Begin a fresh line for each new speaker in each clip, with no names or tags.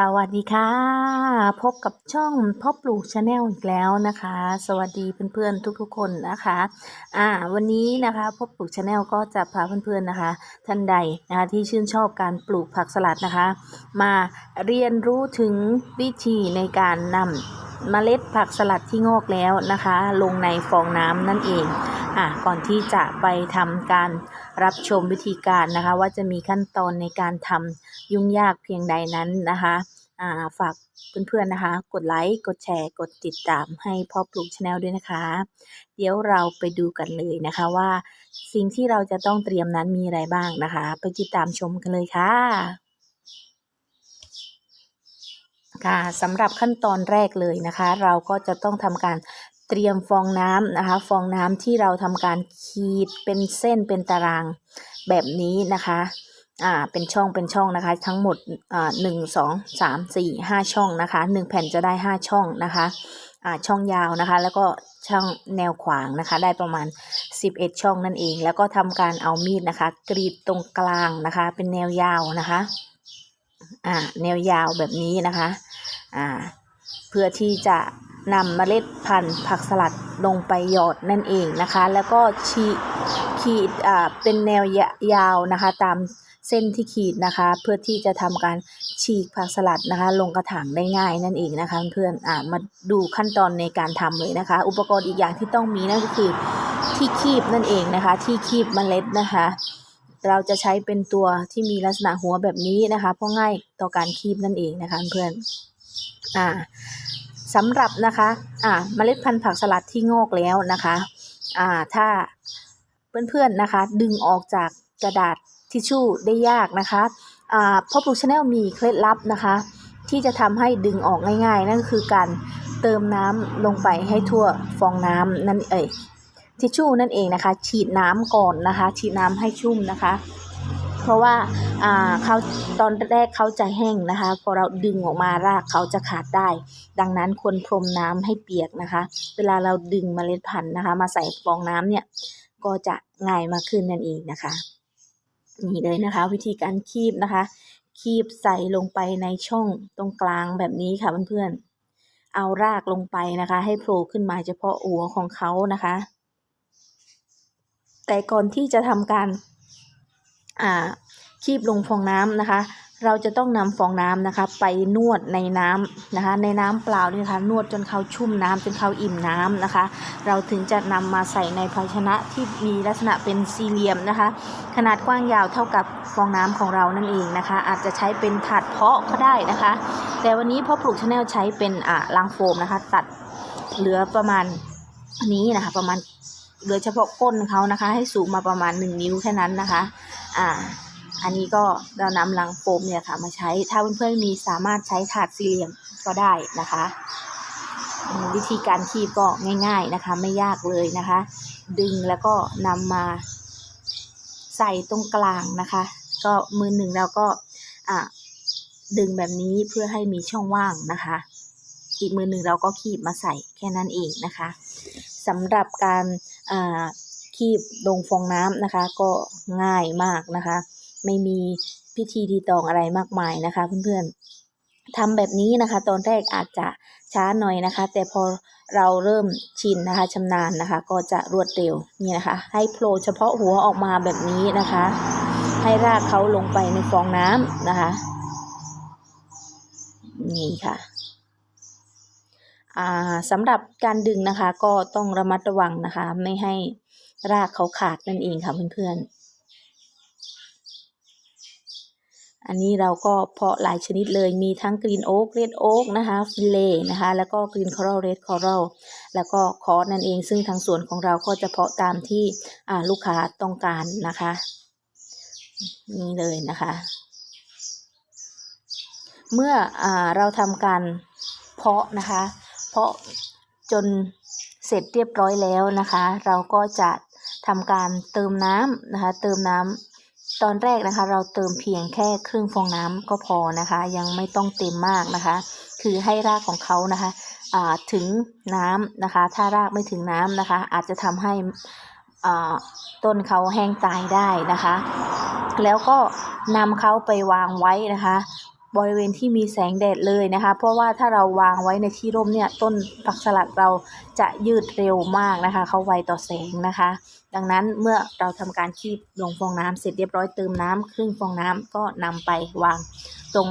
สวัสดีค่ะ พบกับช่องพ่อปลูกชาแนลอีกแล้วนะคะ สวัสดีเพื่อนๆทุกๆคนนะคะ อ่า วันนี้นะคะพ่อปลูกชาแนลก็จะพาเพื่อนๆนะคะ ท่านใดนะคะที่ชื่นชอบการปลูกผักสลัดนะคะ มาเรียนรู้ถึงวิธีในการนำเมล็ดผักสลัดที่งอกแล้วนะคะ ลงในฟองน้ำนั่นเอง อะก่อนที่จะไปทำการรับชมวิธีการนะคะ ว่าจะมีขั้นตอนในการทำยุ่งยากเพียงใดนั้นนะคะอ่าฝากเพื่อนๆนะคะ กดไลค์กดแชร์กดติดตามให้พ่อปลูกชาแนลด้วยนะคะ เดี๋ยวเราไปดูกันเลยนะคะว่าสิ่งที่เราจะต้องเตรียมนั้นมีอะไรบ้างนะคะ ไปติดตามชมกันเลยค่ะค่ะสำหรับขั้นตอนแรกเลยนะคะ เราก็จะต้องทำการ เตรียมฟองน้ำนะคะ ฟองน้ำที่เราทำการขีดเป็นเส้นเป็นตารางแบบนี้นะคะอ่าเป็นช่องเป็นช่องนะคะ ทั้งหมดอ่าหนึ่งสองสามสี่ห้าช่องนะคะหนึ่งแผ่นจะได้ห้าช่องนะคะอ่าช่องยาวนะคะ แล้วก็ช่องแนวขวางนะคะ ได้ประมาณ 11 ช่องนั่นเอง แล้วก็ทำการเอามีดนะคะ กรีดตรงกลางนะคะ เป็นแนวยาวนะคะอ่าแนวยาวแบบนี้นะคะอ่าเพื่อที่จะ นำเมล็ดพันธุ์ผักสลัดลงไปหยอดนั่นเองนะคะ แล้วก็ชีขีดอ่าเป็นแนวยาวนะคะ ตามเส้นที่ขีดนะคะ เพื่อที่จะทำการฉีกผักสลัดนะคะ ลงกระถางได้ง่ายนั่นเองนะคะเพื่อนอ่ามาดูขั้นตอนในการทำเลยนะคะ อุปกรณ์อีกอย่างที่ต้องมีนั่นก็คือที่คีบนั่นเองนะคะ ที่คีบเมล็ดนะคะเราจะใช้เป็นตัวที่มีลักษณะหัวแบบนี้นะคะ เพราะง่ายต่อการคีบนั่นเองนะคะเพื่อน อ่า สำหรับนะคะอ่าเมล็ดพันธุ์ผักสลัดที่งอกแล้วนะคะอ่าถ้าเพื่อนๆนะคะ ดึงออกจากกระดาษทิชชู่ได้ยากนะคะอ่าพ่อปลูกชาแนลมีเคล็ดลับนะคะ ที่จะทำให้ดึงออกง่าย ๆ นั่นก็คือการเติมน้ำลงไปให้ทั่วฟองน้ำนั่นเอ่ยทิชชู่นั่นเองนะคะ ฉีดน้ำก่อนนะคะ ฉีดน้ำให้ชุ่มนะคะ เพราะว่าอ่าเขาตอนแรกเขาจะแห้งนะคะ พอเราดึงออกมารากเขาจะขาดได้ ดังนั้นควรพรมน้ำให้เปียกนะคะ เวลาเราดึงเมล็ดพันธุ์นะคะ มาใส่ฟองน้ำเนี่ยก็จะง่ายมากขึ้นนั่นเองนะคะนี่เลยนะคะ วิธีการคีบนะคะ คีบใส่ลงไปในช่องตรงกลางแบบนี้ค่ะเพื่อนๆเอารากลงไปนะคะ ให้โผล่ขึ้นมาเฉพาะหัวของเขานะคะ แต่ก่อนที่จะทำการ คีบลงฟองน้ำนะคะ เราจะต้องนำฟองน้ำนะคะ ไปนวดในน้ำนะคะ ในน้ำเปล่านี่นะคะนวดจนเขาชุ่มน้ำจนเขาอิ่มน้ำนะคะ เราถึงจะนำมาใส่ในภาชนะที่มีลักษณะเป็นสี่เหลี่ยมนะคะ ขนาดกว้างยาวเท่ากับฟองน้ำของเรานั่นเองนะคะ อาจจะใช้เป็นถาดเพาะก็ได้นะคะ แต่วันนี้พ่อปลูกชาแนลใช้เป็นอ่าลังโฟมนะคะ ตัดเหลือประมาณนี้นะคะ ประมาณ เหลือเฉพาะก้นเขานะคะ ให้สูงมาประมาณ 1 นิ้วแค่นั้นนะคะ อ่า อันนี้ก็เรานำลังโฟมเนี่ยค่ะมาใช้ ถ้าเพื่อนๆมีสามารถใช้ถาดสี่เหลี่ยมก็ได้นะคะ วิธีการคีบก็ง่าย ๆนะคะ ไม่ยากเลยนะคะ ดึงแล้วก็นำมาใส่ตรงกลางนะคะ ก็มือหนึ่งเราก็อ่าดึงแบบนี้เพื่อให้มีช่องว่างนะคะ อีกมือหนึ่งเราก็คีบมาใส่แค่นั้นเองนะคะสำหรับการ คีบลงฟองน้ำนะคะ ก็ง่ายมากนะคะ ไม่มีพิธีดีตองอะไรมากมายนะคะ เพื่อนๆทำแบบนี้นะคะ ตอนแรกอาจจะช้าหน่อยนะคะ แต่พอเราเริ่มชินนะคะชำนาญนะคะ ก็จะรวดเร็วนี่นะคะ ให้โผล่เฉพาะหัวออกมาแบบนี้นะคะ ให้รากเขาลงไปในฟองน้ำนะคะ นี่ค่ะ สำหรับการดึงนะคะก็ต้องระมัดระวังนะคะ ไม่ให้รากเขาขาดนั่นเองค่ะเพื่อนๆ อันนี้เราก็เพาะหลายชนิดเลยมีทั้งกรีนโอ๊กเรดโอ๊กนะคะฟิเลนะคะ แล้วก็กรีนคอรัลเรดคอรัลแล้วก็คอร์สนั่นเอง ซึ่งทางสวนของเราก็จะเพาะตามที่ลูกค้าต้องการนะคะ นี่เลยนะคะ เมื่ออเราทำการเพาะนะคะ พาะจนเสร็จเรียบร้อยแล้วนะคะ เราก็จะทำการเติมน้ำนะคะ เติมน้ำตอนแรกนะคะ เราเติมเพียงแค่ครึ่งฟองน้ำก็พอนะคะ ยังไม่ต้องเต็มมากนะคะ คือให้รากของเขานะคะถึงน้ำนะคะ ถ้ารากไม่ถึงน้ำนะคะ อาจจะทำให้ต้นเขาแห้งตายได้นะคะ แล้วก็นำเขาไปวางไว้นะคะ บริเวณที่มีแสงแดดเลยนะคะ เพราะว่าถ้าเราวางไว้ในที่ร่มเนี่ยต้นผักสลัดเราจะยืดเร็วมากนะคะ เขาไวต่อแสงนะคะ ดังนั้นเมื่อเราทำการคีบลงฟองน้ำเสร็จเรียบร้อยเติมน้ำครึ่งฟองน้ำก็นำไปวางตรง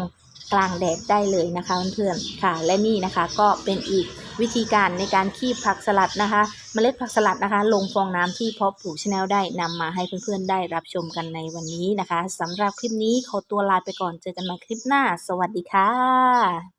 กลางแดดได้เลยนะคะเพื่อนๆค่ะ และนี่นะคะก็เป็นอีกวิธีการในการคีบผักสลัดนะคะเมล็ดผักสลัดนะคะ ลงฟองน้ำที่เพาะปลูกชาแนลได้นำมาให้เพื่อนๆได้รับชมกันในวันนี้นะคะสำหรับคลิปนี้ขอตัวลาไปก่อนเจอกันใหม่คลิปหน้า สวัสดีค่ะ